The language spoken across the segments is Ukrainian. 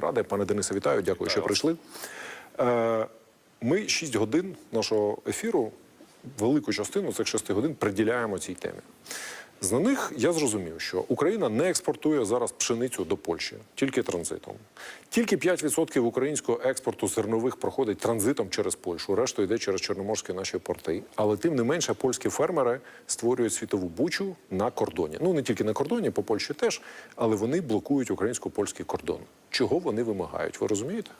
Ради. Пане Денисе, вітаю. Дякую, що прийшли. Е, Ми 6 годин нашого ефіру, велику частину цих 6 годин приділяємо цій темі. З на них я зрозумів, що Україна не експортує зараз пшеницю до Польщі, тільки транзитом. Тільки 5% українського експорту зернових проходить транзитом через Польщу, решту йде через чорноморські наші порти. Але тим не менше польські фермери створюють світову бучу на кордоні. Ну не тільки на кордоні, по Польщі теж, але вони блокують українсько-польський кордон. Чого вони вимагають? Ви розумієте?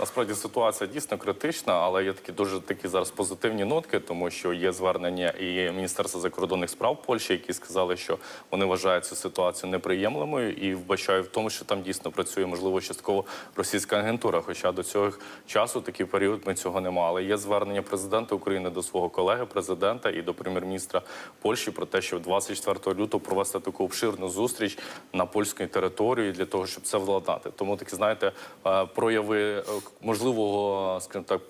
Насправді ситуація дійсно критична, але є такі дуже такі зараз позитивні нотки, тому що є звернення і Міністерства закордонних справ Польщі, які сказали, що вони вважають цю ситуацію неприємлемою і вбачають в тому, що там дійсно працює можливо частково російська агентура. Хоча до цього часу такий період ми цього не мали. Є звернення президента України до свого колеги, президента і до прем'єр-міністра Польщі про те, що 24 лютого провести таку обширну зустріч на польській території для того, щоб це владнати. Тому такі знаєте е, прояви е, можливого, скажімо так.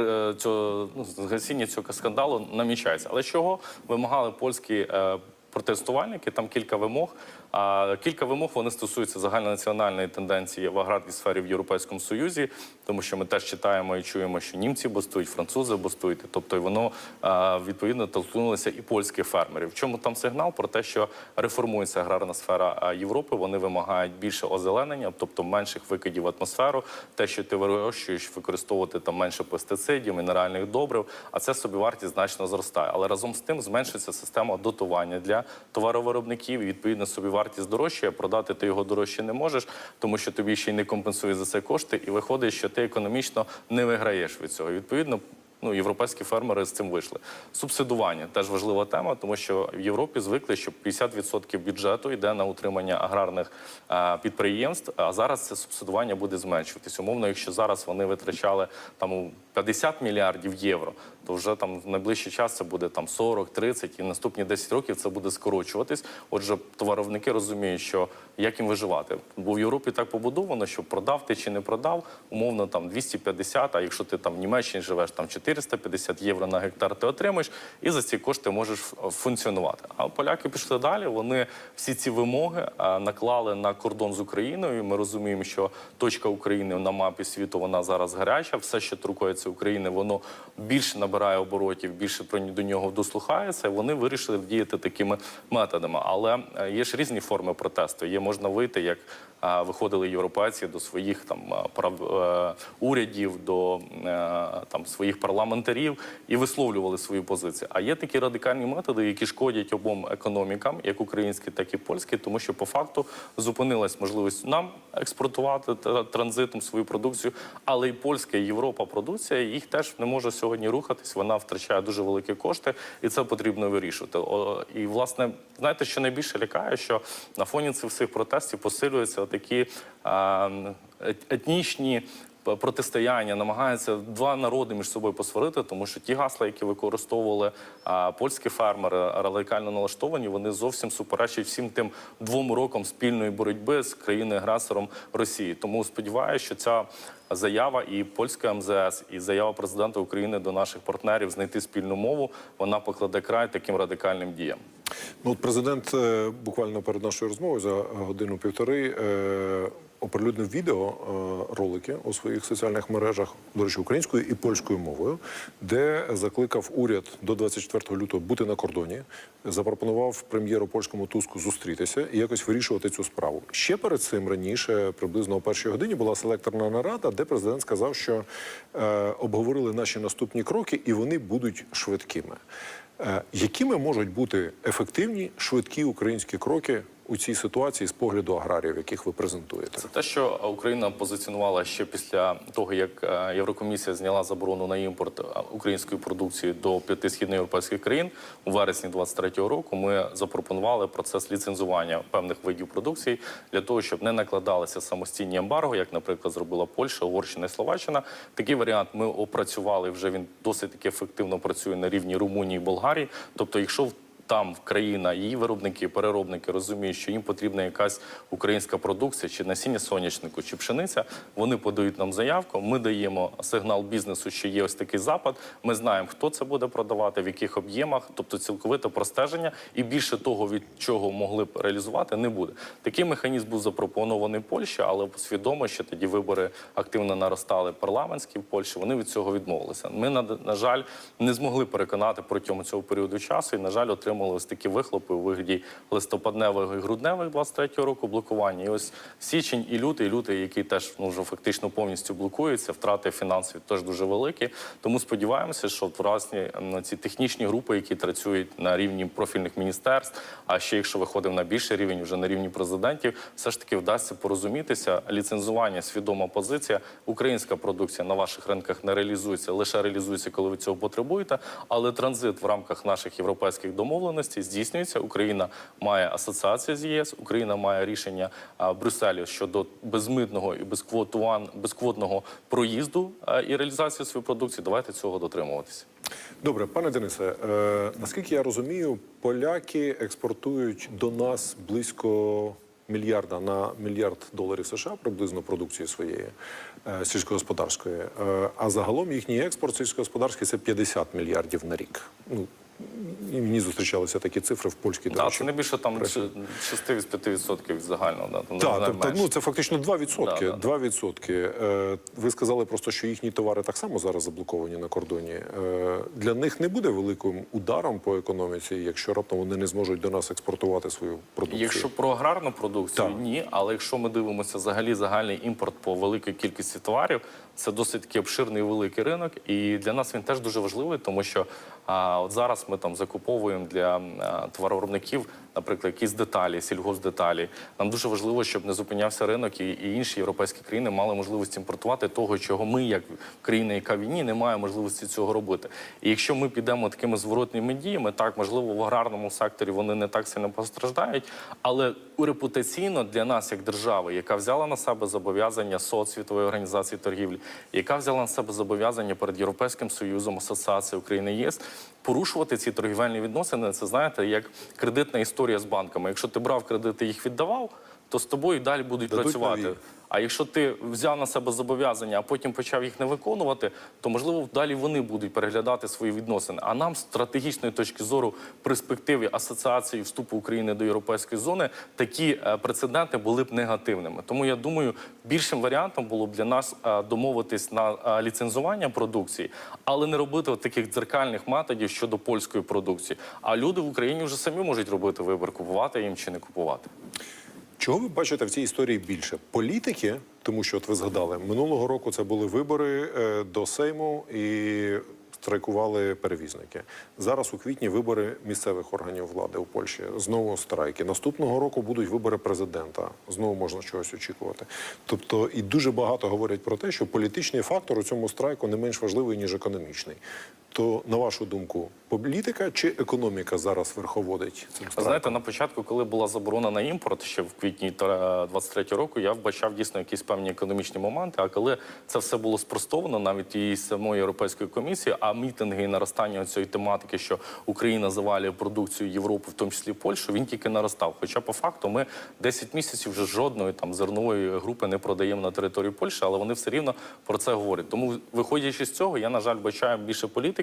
е, Цього ну, згасіння цього скандалу намічається. Але чого вимагали польські е, протестувальники? Там кілька вимог. А кілька вимог вони стосуються загальнонаціональної тенденції в аграрній сфері в Європейському Союзі, тому що ми теж читаємо і чуємо, що німці бастують, французи бастують. Тобто, і воно е, відповідно толкнулося і польських фермерів. В чому там сигнал про те, що реформується аграрна сфера е, Європи? Вони вимагають більше озеленення, тобто менших викидів в атмосферу, те, що ти вирощуєш, використовувати там менше пестицидів, мінеральних добрив, а це собівартість значно зростає. Але разом з тим зменшується система дотування для товаровиробників. І відповідно собівартість дорожчає, продати ти його дорожче не можеш, тому що тобі ще й не компенсує за це кошти, і виходить, що ти економічно не виграєш від цього. Відповідно. Ну, європейські фермери з цим вийшли. Субсидування теж важлива тема, тому що в Європі звикли, що 50% бюджету йде на утримання аграрних е, підприємств. А зараз це субсидування буде зменшуватись. Умовно, якщо зараз вони витрачали там у 50 мільярдів євро, то вже там в найближчий час це буде там 40, 30 і наступні 10 років це буде скорочуватись. Отже, товаровники розуміють, що як їм виживати. Бо в Європі так побудовано, що продав ти чи не продав, умовно там 250, а якщо ти там в Німеччині живеш, там 450 євро на гектар ти отримаєш, і за ці кошти можеш функціонувати. А поляки пішли далі. Вони всі ці вимоги наклали на кордон з Україною. Ми розуміємо, що точка України на мапі світу вона зараз гаряча. Все, що торкується України, воно більше набирає оборотів, більше до нього дослухається. Вони вирішили діяти такими методами. Але е, є ж різні форми протесту. Є можна вийти, як виходили європейці до своїх там прав е, урядів, до е, там своїх парламентарів і висловлювали свої позиції. А є такі радикальні методи, які шкодять обом економікам, як українській, так і польській, тому що по факту зупинилась можливість нам експортувати транзитом свою продукцію, але і польська і Європа продукція їх теж не може сьогодні рухатись. Вона втрачає дуже великі кошти, і це потрібно вирішувати. І власне, знаєте, що найбільше лякає, що на фоні цих всіх протестів посилюються такі етнічні. Протистояння намагаються два народи між собою посварити, тому що ті гасла, які використовували польські фермери, радикально налаштовані, вони зовсім суперечать всім тим двом рокам спільної боротьби з країною агресором Росії. Тому сподіваюся, що ця заява і польська МЗС, і заява президента України до наших партнерів знайти спільну мову, вона покладе край таким радикальним діям. Ну, от президент е, буквально перед нашою розмовою за годину-півтори е, оприлюднив відео е, ролики у своїх соціальних мережах, до речі, українською і польською мовою, де закликав уряд до 24 лютого бути на кордоні, запропонував прем'єру польському Туску зустрітися і якось вирішувати цю справу. Ще перед цим раніше, приблизно о першій годині, була селекторна нарада, де президент сказав, що е, обговорили наші наступні кроки, і вони будуть швидкими. Е, Якими можуть бути ефективні швидкі українські кроки у цій ситуації з погляду аграріїв, яких ви презентуєте? Це те, що Україна позиціонувала ще після того, як е, Єврокомісія зняла заборону на імпорт е, української продукції до п'яти східноєвропейських країн у вересні 2023 року. Ми запропонували процес ліцензування певних видів продукції для того, щоб не накладалися самостійні ембарго, як, наприклад, зробила Польща, Угорщина і Словаччина. Такий варіант ми опрацювали. Вже він досить таки ефективно працює на рівні Румунії і Болгарії. Тобто, якщо в там країна, її виробники, переробники розуміють, що їм потрібна якась українська продукція, чи насіння соняшнику, чи пшениця. Вони подають нам заявку. Ми даємо сигнал бізнесу, що є ось такий запад. Ми знаємо, хто це буде продавати, в яких об'ємах, тобто цілковите простеження, і більше того, від чого могли б реалізувати, не буде. Такий механізм був запропонований Польщі, але свідомо, що тоді вибори активно наростали парламентські в Польщі. Вони від цього відмовилися. Ми на, жаль не змогли переконати протягом цього періоду часу, і на жаль, отримали ось такі вихлопи у вигляді листопадневих і грудневих 23-го року блокування. І ось січень і лютий, лютий, який теж ну вже фактично повністю блокується, втрати фінансові теж дуже великі. Тому сподіваємося, що власне м, ці технічні групи, які працюють на рівні профільних міністерств, а ще якщо виходимо на більший рівень, вже на рівні президентів, все ж таки вдасться порозумітися. Ліцензування, свідома позиція, українська продукція на ваших ринках не реалізується, лише реалізується, коли ви цього потребуєте. Але транзит в рамках наших європейських домовленостей здійснюється. Україна має асоціацію з ЄС, Україна має рішення Брюсселю щодо безмитного і безквотуван, безквотного проїзду і реалізації своєї продукції. Давайте цього дотримуватися. Добре, пане Денисе, е, наскільки я розумію, поляки експортують до нас близько мільярда на мільярд доларів США приблизно продукції своєї е, сільськогосподарської. Е, а загалом їхній експорт сільськогосподарський це 50 мільярдів на рік. Ну і мені зустрічалися такі цифри в польській Так, це не більше там пресі. 6-5% від загального. Да, там, Так, не тобто, менше. ну це фактично 2%. Да, да. 2%. Е, ви сказали просто, що їхні товари так само зараз заблоковані на кордоні. Е, для них не буде великим ударом по економіці, якщо раптом вони не зможуть до нас експортувати свою продукцію. Якщо про аграрну продукцію, Так. ні. Але якщо ми дивимося взагалі загальний імпорт по великій кількості товарів, це досить таки обширний і великий ринок. І для нас він теж дуже важливий, тому що а, от зараз ми там закуповуємо для а, товаровиробників, наприклад, якісь деталі, сільгоспдеталі. Нам дуже важливо, щоб не зупинявся ринок і, і інші європейські країни мали можливість імпортувати того, чого ми, як країна, яка війні, не маємо можливості цього робити. І якщо ми підемо такими зворотними діями, так можливо в аграрному секторі вони не так сильно постраждають, але репутаційно для нас, як держави, яка взяла на себе зобов'язання СОЦ, світової організації торгівлі, яка взяла на себе зобов'язання перед Європейським Союзом, Асоціацією України ЄС, порушувати ці торгівельні відносини, це знаєте, як кредитна історія з банками. Якщо ти брав кредити, їх віддавав, то з тобою далі будуть Дадуть працювати. нові. А якщо ти взяв на себе зобов'язання, а потім почав їх не виконувати, то можливо далі вони будуть переглядати свої відносини. А нам з стратегічної точки зору перспективи асоціації вступу України до європейської зони такі е, прецеденти були б негативними. Тому я думаю, більшим варіантом було б для нас е, домовитись на е, ліцензування продукції, але не робити от таких дзеркальних методів щодо польської продукції. А люди в Україні вже самі можуть робити вибір, купувати їм чи не купувати. Чого ви бачите в цій історії більше? Політики, тому що от ви згадали, минулого року це були вибори е, до Сейму і страйкували перевізники. Зараз у квітні вибори місцевих органів влади у Польщі. Знову страйки. Наступного року будуть вибори президента. Знову можна чогось очікувати. Тобто, і дуже багато говорять про те, що політичний фактор у цьому страйку не менш важливий ніж економічний. То на вашу думку, політика чи економіка зараз верховодить цим страйком? знаєте, на початку, коли була заборона на імпорт, ще в квітні 23 року, я вбачав дійсно якісь певні економічні моменти. А коли це все було спростовано, навіть і самої європейської комісії, а мітинги і наростання цієї тематики, що Україна завалює продукцію Європи, в тому числі Польщу, він тільки наростав. Хоча по факту ми 10 місяців вже жодної там зернової групи не продаємо на території Польщі, але вони все рівно про це говорять. Тому, виходячи з цього, я на жаль бачаю більше політики,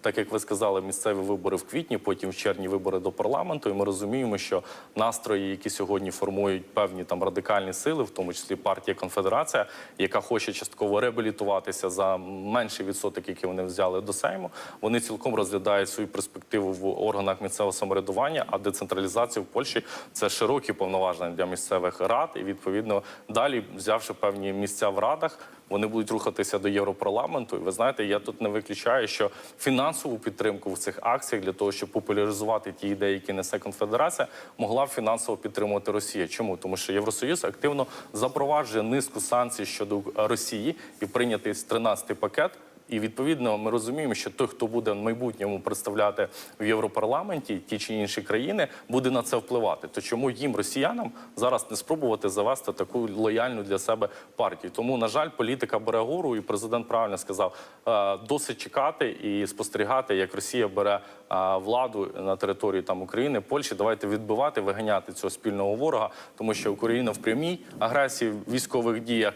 так як ви сказали, місцеві вибори в квітні, потім в червні вибори до парламенту. І ми розуміємо, що настрої, які сьогодні формують певні там радикальні сили, в тому числі партія Конфедерація, яка хоче частково реабілітуватися за менший відсоток, який вони взяли до Сейму, вони цілком розглядають свою перспективу в органах місцевого самоврядування. А децентралізація в Польщі це широкі повноваження для місцевих рад, і відповідно далі, взявши певні місця в радах. Вони будуть рухатися до Європарламенту. І ви знаєте, я тут не виключаю, що фінансову підтримку в цих акціях для того, щоб популяризувати ті ідеї, які несе конфедерація, могла фінансово підтримувати Росія. Чому? Тому що Євросоюз активно запроваджує низку санкцій щодо Росії і прийнятий 13-й пакет І відповідно ми розуміємо, що той, хто буде в майбутньому представляти в Європарламенті ті чи інші країни, буде на це впливати. То чому їм, росіянам, зараз не спробувати завести таку лояльну для себе партію? Тому, на жаль, політика бере гору, і президент правильно сказав: е, досить чекати і спостерігати, як Росія бере е, владу на території там України, Польщі. Давайте відбивати, виганяти цього спільного ворога, тому що Україна в прямій агресії в військових діях.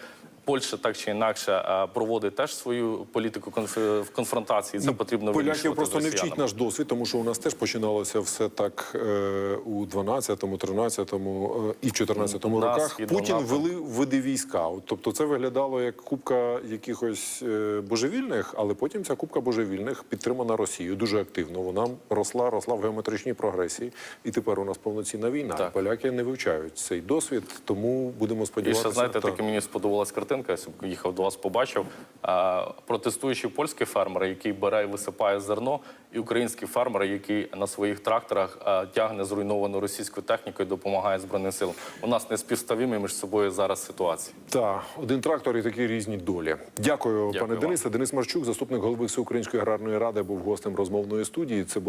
Польща так чи інакше е, проводить теж свою політику в конфронтації. Це потрібно Поляків просто не вчить наш досвід, тому що у нас теж починалося все так е, у 12-му, 13-му е, і в 14-му роках. Путін вели види війська. Тобто це виглядало як кубка якихось е, божевільних, але потім ця кубка божевільних підтримана Росією дуже активно. Вона росла, росла в геометричній прогресії, і тепер у нас повноцінна війна. Так. Поляки не вивчають цей досвід, тому будемо І сподіватися. ще знаєте, так. таки мені сподобалась картинка. Я їхав до вас, побачив е, протестуючий польський фермер, який бере і висипає зерно, і український фермер, який на своїх тракторах тягне зруйновану російську техніку і допомагає збройним силам. У нас не співставімі між собою зараз ситуації. Так, один трактор і такі різні долі. Дякую, Дякую пане. Денисе. Денис Марчук, заступник голови Всеукраїнської аграрної ради, був гостем розмовної студії. Це було